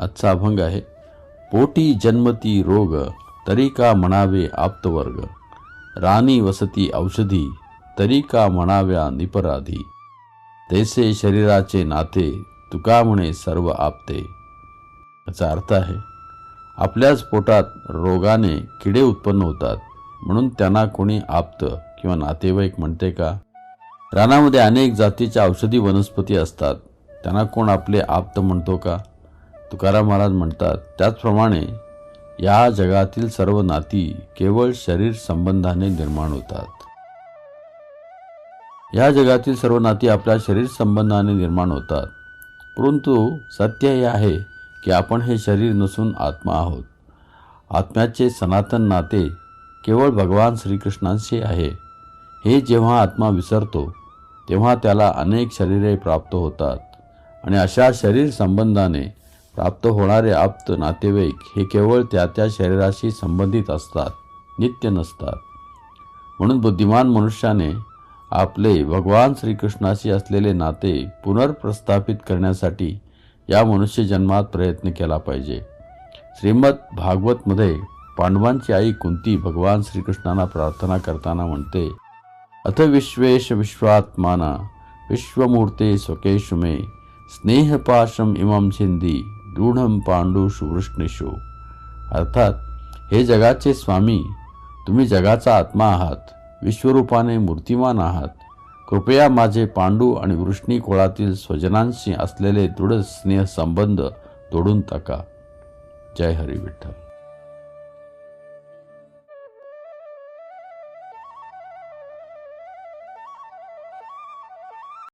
आजचा अभंग आहे पोटी जन्मती रोग तरी का म्हणावे आप्तवर्ग राणी वसती औषधी तरी का म्हणाव्या निपराधी तैसे शरीराचे नाते तुका म्हणे सर्व आपते याचा अर्थ आहे आपल्याच पोटात रोगाने किडे उत्पन्न होतात म्हणून त्यांना कोणी आप्त किंवा नातेवाईक म्हणते का रानामध्ये अनेक जातीच्या औषधी वनस्पती असतात त्यांना कोण आपले आप्त म्हणतो का तुकाराम महाराज म्हणतात त्याचप्रमाणे या जगातील सर्व नाती केवळ शरीर संबंधाने निर्माण होतात. या जगातील सर्व नाती आपल्या शरीर संबंधाने निर्माण होतात. परंतु सत्य हे आहे की आपण हे शरीर नसून आत्मा आहोत. आत्म्याचे सनातन नाते केवळ भगवान श्रीकृष्णांशी आहे. हे जेव्हा आत्मा विसरतो तेव्हा त्याला अनेक शरीरे प्राप्त होतात आणि अशा शरीर संबंधाने प्राप्त होणारे आप्त नातेवाईक हे केवळ त्या त्या शरीराशी संबंधित असतात नित्य नसतात. म्हणून बुद्धिमान मनुष्याने आपले भगवान श्रीकृष्णाशी असलेले नाते पुनर्प्रस्थापित करण्यासाठी या मनुष्य जन्मात प्रयत्न केला पाहिजे. श्रीमद भागवतमध्ये पांडवांची आई कुंती भगवान श्रीकृष्णांना प्रार्थना करताना म्हणते अथ विश्वेश विश्वात्माना विश्वमूर्ते स्वकेशु मे स्नेहपाशम इमम छिंदी दृढम पांडुषु वृष्णेषु अर्थात हे जगाचे स्वामी तुम्ही जगाचा आत्मा आहात विश्वरूपाने मूर्तिमान आहात. कृपया माझे पांडू आणि वृष्णी कुळातील स्वजनांशी असलेले दृढ स्नेह संबंध तोडून टाका. जय हरी विठ्ठल.